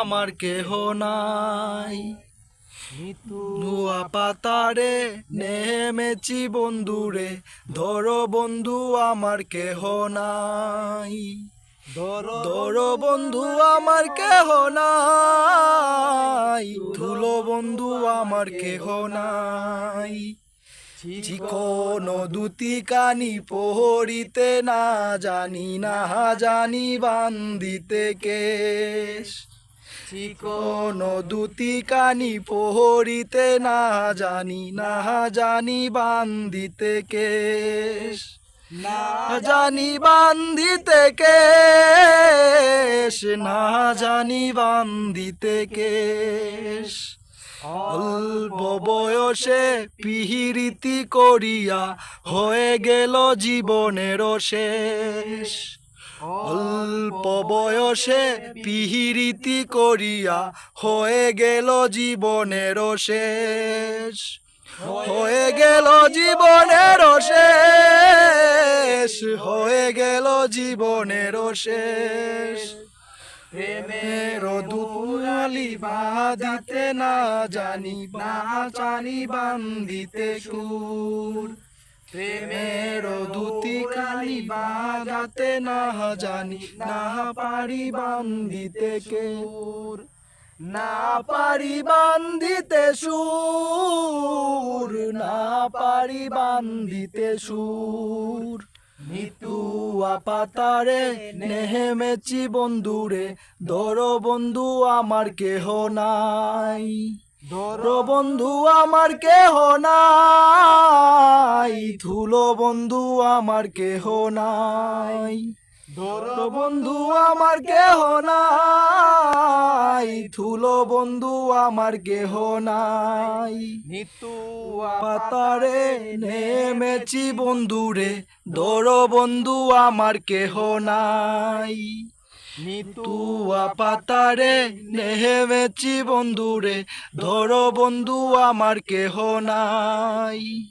আমার কেহ নাই। পাতারে নেমেছি বন্ধুরে, ধরো বন্ধু আমার কেহ নাই। ধরো বন্ধু আমার কেহ নাই। ধুলো বন্ধু আমার কেহ নাই। চিকন দুতি কানি পহরিতে না জানি না জানি বান্দিতে কেশ। কোন দুতি কানি পোহরিতে না জানি না জানি বান্দিতে কেশ। না না জানি বান্দিতে কেশ না জানি বান্দিতে কেশ। অল্প বয়সে পিহিরিতি করিয়া হয়ে গেল জীবনের শেষ। অল্প বয়সে পিহিরিতি করিয়া হয়ে গেল জীবনের শেষ। হয়ে গেল জীবনের শেষ। হয়ে গেল জীবনের শেষ। প্রেমের দুপুরালি বাঁধিতে না জানি না জানি বান্দিতে সুর। প্রেমের দুতি বাজাতে না জানি, না পারি বান্দিতে কেউর না পারি বান্দিতে সুর, না পারি বান্দিতে সুর। নিতু পাতারে নেহেমেছি বন্ধুরে, ধরো বন্ধু আমার কেহ নাই। ধরো বন্ধু আমার কেহ নাই। ধুলো বন্ধু আমার কেহ নাই। ধরো বন্ধু আমার কেহ নাই। ধুলো বন্ধু আমার কেহ নাই। নিতু পাতারে নেমেছি বন্ধুরে ধরো বন্ধু আমার কেহ নাই। নিতু তুয়া পাতারে নেমেছি বন্ধুরে ধরো বন্ধু আমার কেহ নাই।